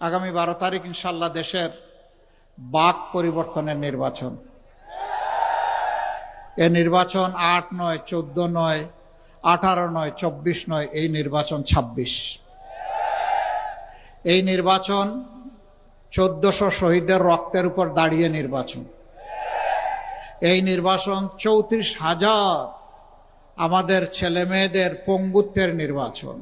আগামী বারো তারিখ ইনশাল্লাহ দেশের বাক পরিবর্তনের নির্বাচন। এ নির্বাচন আট নয়, চোদ্দ নয়, আঠারো নয়, চব্বিশ নয়, এই নির্বাচন ছাব্বিশ। এই নির্বাচন চোদ্দশো শহীদের রক্তের উপর দাঁড়িয়ে নির্বাচন। এই নির্বাচন চৌত্রিশ হাজার আমাদের ছেলে মেয়েদের পঙ্গুত্বের নির্বাচন।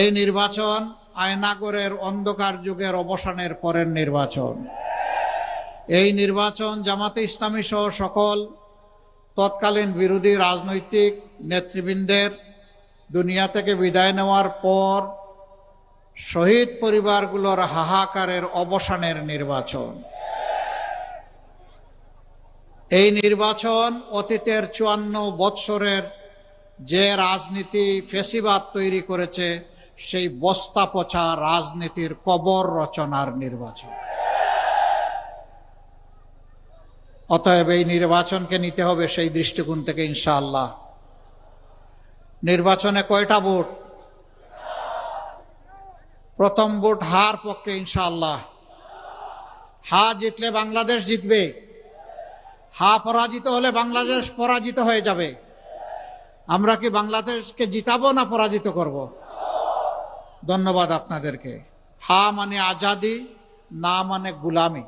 এই নির্বাচন আয়নাগরের অন্ধকার যুগের অবসানের পরের নির্বাচন। এই নির্বাচন জামাতে ইসলামী সহ সকল তৎকালীন বিরোধী রাজনৈতিক নেতৃবৃন্দের দুনিয়া থেকে বিদায় নেওয়ার পর শহীদ পরিবারগুলোর হাহাকারের অবসানের নির্বাচন। এই নির্বাচন অতীতের চুয়ান্ন বৎসরের যে রাজনীতি ফেসিবাদ তৈরি করেছে সেই বস্তা পচা রাজনীতির কবর রচনার নির্বাচন। অতএব এই নির্বাচনকে নিতে হবে সেই দৃষ্টিকোণ থেকে ইনশাআল্লাহ। নির্বাচনে কয়টা ভোট? প্রথম ভোট হার পক্ষে ইনশাআল্লাহ। হা জিতলে বাংলাদেশ জিতবে, হা পরাজিত হলে বাংলাদেশ পরাজিত হয়ে যাবে। আমরা কি বাংলাদেশকে জিতাবো না পরাজিত করব? ধন্যবাদ আপনাদেরকে। হা মানে আজাদি, না মানে গুলামি।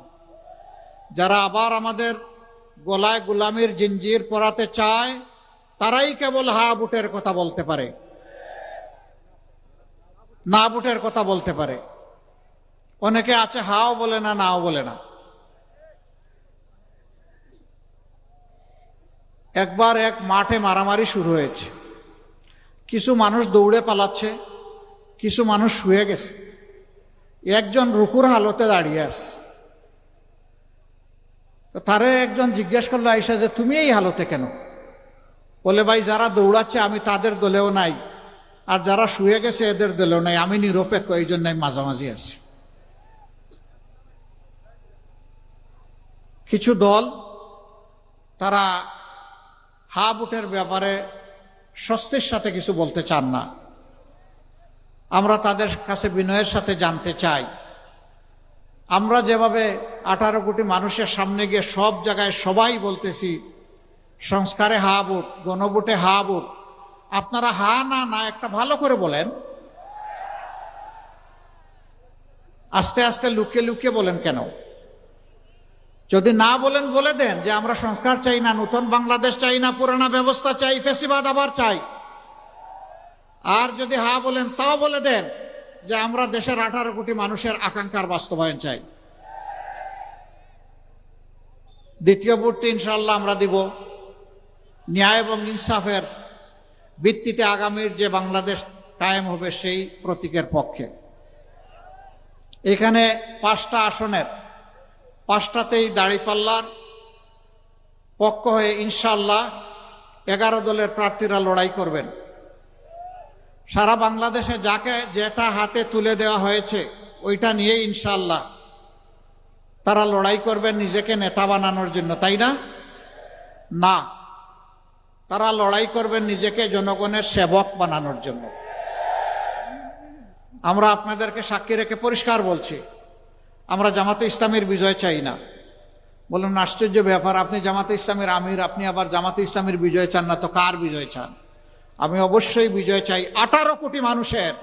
যারা আবার আমাদের গলায় গুলামির জিঞ্জির পরাতে চায়, তারাই কেবল হা বুটের কথা বলতে পারে। না বুটের কথা বলতে পারে। অনেকে আছে হাও বলে না, নাও বলে না। একবার এক মাঠে মারামারি শুরু হয়েছে। কিছু মানুষ দৌড়ে পালাচ্ছে। কিছু মানুষ শুয়ে গেছে। একজন রুকুর হালতে দাঁড়িয়ে আছে। তো তারে একজন জিজ্ঞেস করল আইসা যে তুমি এই হালতে কেন? বলে, ভাই, যারা দৌড়াচ্ছে, আমি তাদের দলেও নাই। আর যারা শুয়ে গেছে, এদের দলেও নাই। আমি নিরপেক্ষ, এই জন্য মাঝামাঝি আছি। কিছু দল, তারা হা বুটের ব্যাপারে স্বস্তির সাথে কিছু বলতে চান না। আমরা তাদের কাছে বিনয়ের সাথে জানতে চাই। আমরা যেভাবে আঠারো কোটি মানুষের সামনে গিয়ে সব জায়গায় সবাই বলতেছি, সংস্কারে হা বুট গণভোটে হা বুট আপনারা হা না না একটা ভালো করে বলেন। আস্তে আস্তে লুকিয়ে লুকিয়ে বলেন কেন? যদি না বলেন বলে দেন যে আমরা সংস্কার চাই না, নতুন বাংলাদেশ চাই না, পুরানা ব্যবস্থা চাই, ফেসিবাদ আবার চাই। আর যদি হা বলেন, তাও বলে দেন যে আমরা দেশের আঠারো কোটি মানুষের আকাঙ্ক্ষার বাস্তবায়ন চাই। দ্বিতীয় ভোটটি ইনশাল্লাহ আমরা দিব। ন্যায় এবং ইনসাফের ভিত্তিতে আগামীর যে বাংলাদেশ কায়েম হবে সেই প্রতীকের পক্ষে। এখানে পাঁচটা আসনের, পাঁচটাতেই দাঁড়িপাল্লার পক্ষ হয়ে ইনশাল্লাহ এগারো দলের প্রার্থীরা লড়াই করবেন। সারা বাংলাদেশে যাকে যেটা হাতে তুলে দেওয়া হয়েছে, ওইটা নিয়ে ইনশাল্লাহ তারা লড়াই করবেন নিজেকে নেতা বানানোর জন্য, তাই না? না, তারা লড়াই করবেন নিজেকে জনগণের সেবক বানানোর জন্য। আমরা আপনাদেরকে সাক্ষী রেখে পরিষ্কার বলছি, আমরা জামাতে ইসলামের বিজয় চাই না। বলুন, আশ্চর্য ব্যাপার, আপনি জামাতে ইসলামের আমির, আপনি আবার জামাতে ইসলামের বিজয় চান না, তো কার বিজয় চান? আমি অবশ্যই বিজয় চাই। আঠারো কোটি মানুষের।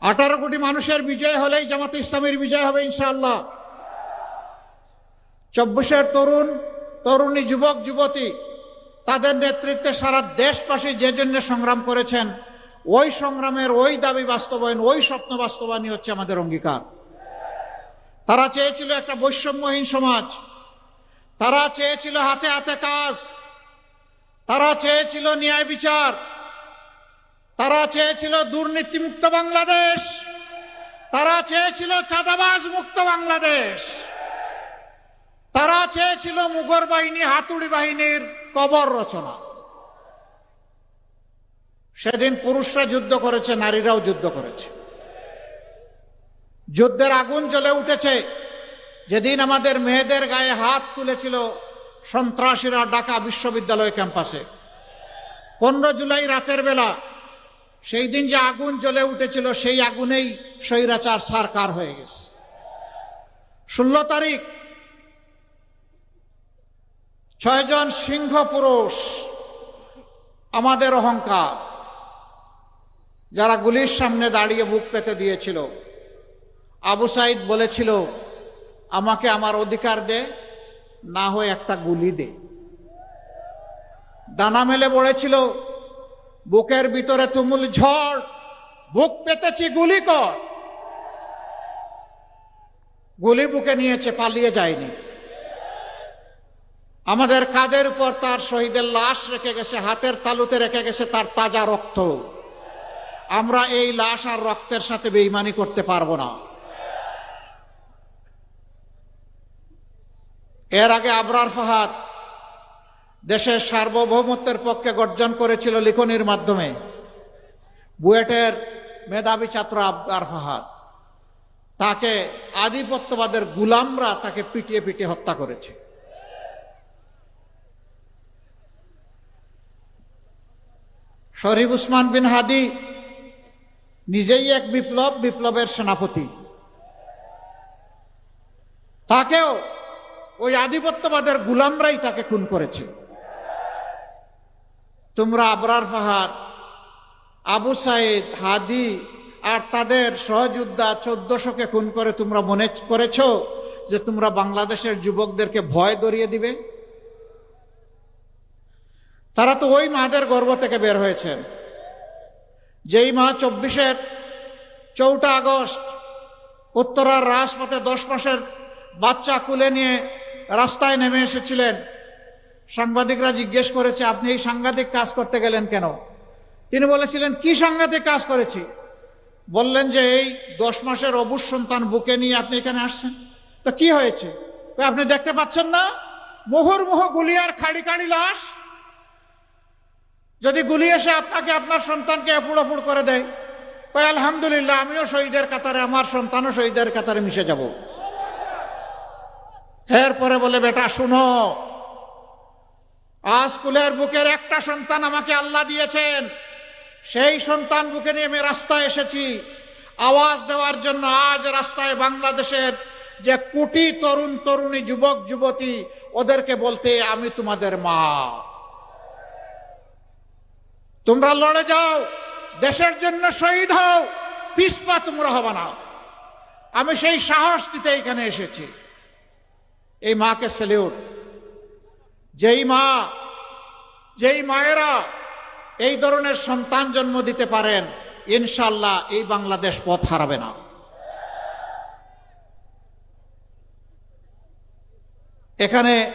আঠারো কোটি মানুষের বিজয় হলেই জামাতে ইসলামের বিজয় হবে, ইনশাআল্লাহ। চব্বিশের তরুণ, তরুণী যুবক, যুবতী, তাদের নেতৃত্বে সারা দেশবাসী যে জন্য সংগ্রাম করেছেন, ওই সংগ্রামের ওই দাবি বাস্তবায়ন, ওই স্বপ্ন বাস্তবায়নই হচ্ছে আমাদের অঙ্গীকার। তারা চেয়েছিল একটা বৈষম্যহীন সমাজ। তারা চেয়েছিল হাতে হাতে কাজ। তারা চেয়েছিল ন্যায় বিচার। তারা চেয়েছিল দুর্নীতিমুক্ত বাংলাদেশ। তারা চেয়েছিল চাঁদাবাজ মুক্ত বাংলাদেশ। তারা চেয়েছিল মুঘর বাহিনী হাতুড়ি বাহিনীর কবর রচনা। সেদিন পুরুষরা যুদ্ধ করেছে, নারীরাও যুদ্ধ করেছে। যুদ্ধের আগুন জ্বলে উঠেছে। যেদিন আমাদের মেয়েদের গায়ে হাত তুলেছিল সন্ত্রাসীরা ঢাকা বিশ্ববিদ্যালয় ক্যাম্পাসে। পনেরো জুলাই রাতের বেলা সেই দিন যে আগুন জ্বলে উঠেছিল, সেই আগুনেই স্বৈরাচার সারকার হয়ে গেছে। ষোলো তারিখ ছয়জন সিংহ পুরুষ, আমাদের অহংকার, যারা গুলির সামনে দাঁড়িয়ে বুক পেতে দিয়েছিল। আবু সাইদ বলেছিল, আমাকে আমার অধিকার দে না হয় একটা গুলি দে। ডানা মেলে পড়েছিল বুকের ভিতরে তুমুল ঝড়, বুক পেতেছি, গুলি কর। গুলি বুকে নিয়েছে, পালিয়ে যায়নি। আমাদের কাদের উপর তার শহীদের লাশ রেখে গেছে, হাতের তালুতে রেখে গেছে তার তাজা রক্ত। আমরা এই লাশ আর রক্তের সাথে বেইমানি করতে পারব না। এর আগে আবরার ফাহাদ দেশের সার্বভৌমত্বের পক্ষে গর্জন করেছিল লিখনির মাধ্যমে। বুয়েটের মেধাবী ছাত্র আবরার ফাহাদ তাকে আধিপত্যবাদের গুলামরা তাকে পিটিয়ে পিটিয়ে হত্যা করেছে। শরীফ উসমান বিন হাদি নিজেই এক বিপ্লব, বিপ্লবের সেনাপতি। তাকেও ওই আধিপত্যবাদের গুলামরাই তাকে খুন করেছে। তোমরা আবরার ফাহাদ, আবু সাইদ, হাদি আর তাদের সহযোদ্ধা চোদ্দশোকে খুন করে তোমরা মনে করেছ যে তোমরা বাংলাদেশের যুবকদেরকে ভয় দরিয়ে দিবে? তারা তো ওই মাদের গর্ভ থেকে বের হয়েছেন যেই মা চব্বিশের চৌঠা আগস্ট, উত্তরার রাজপথে দশ মাসের বাচ্চা কুলে নিয়ে রাস্তায় নেমে এসেছিলেন। সাংবাদিকরা জিজ্ঞেস করেছে, আপনি এই সাংঘাতিক কাজ করতে গেলেন কেন? তিনি বলেছিলেন, কি সাংঘাতিক কাজ করেছি? বললেন যে, এই দশ মাসের অবুজ সন্তান বুকে নিয়ে আপনি এখানে আসছেন। তো কি হয়েছে? আপনি দেখতে পাচ্ছেন না? মুহুর্মুহ গুলি আর খাড়ি খাড়ি লাশ। যদি গুলি এসে আপনাকে আপনার সন্তানকে এফুড় করে দেয় আলহামদুলিল্লাহ, আমিও শহীদের কাতারে, আমার সন্তানও শহীদের কাতারে মিশে যাব। এরপরে বলে, বেটা, শুনো। আজ কুলের বুকের একটা সন্তান আমাকে আল্লাহ দিয়েছেন। সেই সন্তান বুকে নিয়ে আমি রাস্তায় এসেছি। আওয়াজ দেওয়ার জন্য আজ রাস্তায় বাংলাদেশের যে কোটি তরুণ, তরুণী, যুবক, যুবতী, ওদেরকে বলতে আমি তোমাদের মা। তোমরা লড়ে যাও, দেশের জন্য শহীদ হও পিসপা তোমরা হবে না। আমি সেই সাহস দিতে এখানে এসেছি। এই মাকে সেলিউট যেই মা, যেই মায়েরা এই ধরনের সন্তান জন্ম দিতে পারেন ইনশাল্লাহ এই বাংলাদেশ পথ হারাবে না। এখানে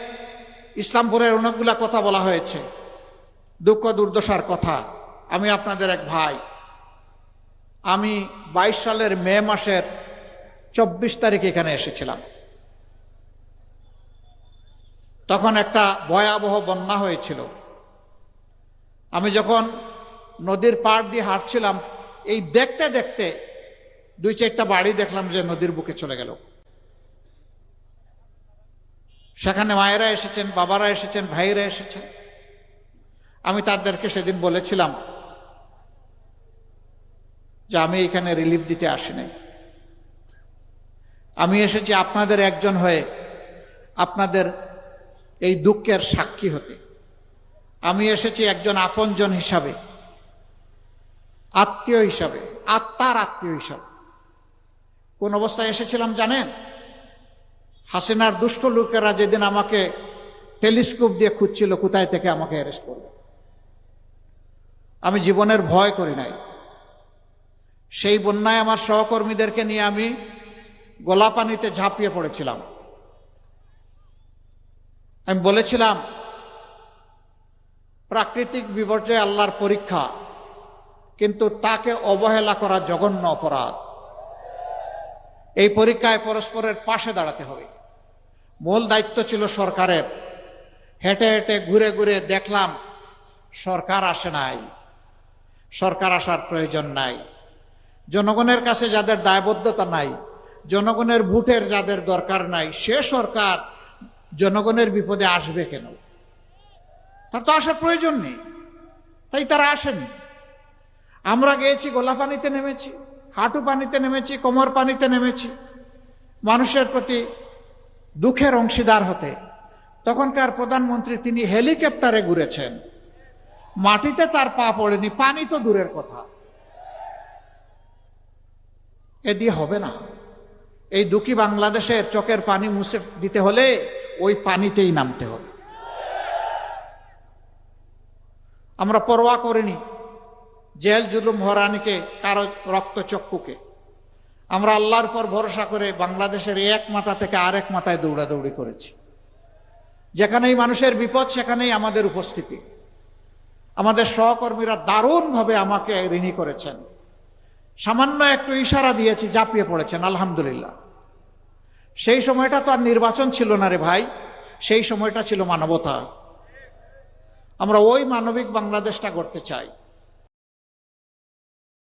ইসলামপুরের অনেকগুলা কথা বলা হয়েছে। দুঃখ, দুর্দশার কথা। আমি আপনাদের এক ভাই। আমি বাইশ সালের মে মাসের চব্বিশ তারিখ এখানে এসেছিলাম। তখন একটা ভয়াবহ বন্যা হয়েছিল। আমি যখন নদীর পাড় দিয়ে হাঁটছিলাম, এই দেখতে দেখতে দুই চারটা বাড়ি দেখলাম যে নদীর বুকে চলে গেল। সেখানে মায়েরা এসেছেন, বাবারা এসেছেন ভাইরা এসেছেন। আমি তাদেরকে সেদিন বলেছিলাম যে আমি এখানে রিলিফ দিতে আসি নাই আমি এসেছি আপনাদের একজন হয়ে, আপনাদের এই দুঃখের সাক্ষী হতে। আমি এসেছি একজন আপনজন হিসাবে, আত্মীয় হিসাবে, আত্মার আত্মীয় হিসাবে। কোন অবস্থায় এসেছিলাম জানেন? হাসিনার দুষ্ট লোকেরা যেদিন আমাকে টেলিস্কোপ দিয়ে খুঁজছিল, কোথায় থেকে আমাকে অ্যারেস্ট করবে? আমি জীবনের ভয় করি নাই। সেই বন্যায় আমার সহকর্মীদেরকে নিয়ে আমি গোলাপানিতে ঝাঁপিয়ে পড়েছিলাম। আমি বলেছিলাম, প্রাকৃতিক বিপর্যয় আল্লাহর পরীক্ষা, কিন্তু তাকে অবহেলা করা জঘন্য অপরাধ। এই পরীক্ষায় পরস্পরের পাশে দাঁড়াতে হবে। মূল দায়িত্ব ছিল সরকারের। হেঁটে হেঁটে ঘুরে ঘুরে দেখলাম, সরকার আসে নাই। সরকার আসার প্রয়োজন নাই। জনগণের কাছে যাদের দায়বদ্ধতা নাই, জনগণের ভোটের যাদের দরকার নাই, সে সরকার জনগণের বিপদে আসবে কেন? তার তো আসার প্রয়োজন নেই। তাই তারা আসেনি। আমরা গিয়েছি, গোলা পানিতে নেমেছি, হাঁটু পানিতে নেমেছি, কোমর পানিতে নেমেছি। মানুষের প্রতি দুঃখের অংশীদার হতে। তখনকার প্রধানমন্ত্রী তিনি হেলিকপ্টারে ঘুরেছেন। মাটিতে তার পা পড়েনি, পানি তো দূরের কথা। এ দিয়ে হবে না। এই দুঃখী বাংলাদেশের চোখের পানি মুছে দিতে হলে ওই পানিতেই নামতে হবে। আমরা পরোয়া করিনি, জেল জুলুম হরানিকে কারও রক্ত রক্তচক্ষুকে। আমরা আল্লাহর পর ভরসা করে বাংলাদেশের এক মাথা থেকে আরেক মাথায় দৌড়াদৌড়ি করেছি। যেখানেই মানুষের বিপদ, সেখানেই আমাদের উপস্থিতি। আমাদের সহকর্মীরা দারুণভাবে আমাকে ঋণী করেছেন। সামান্য একটু ইশারা দিয়েছি, ঝাঁপিয়ে পড়েছেন, আলহামদুলিল্লাহ। সেই সময়টা তো আর নির্বাচন ছিল না রে ভাই। সেই সময়টা ছিল মানবতা। আমরা ওই মানবিক বাংলাদেশটা করতে চাই।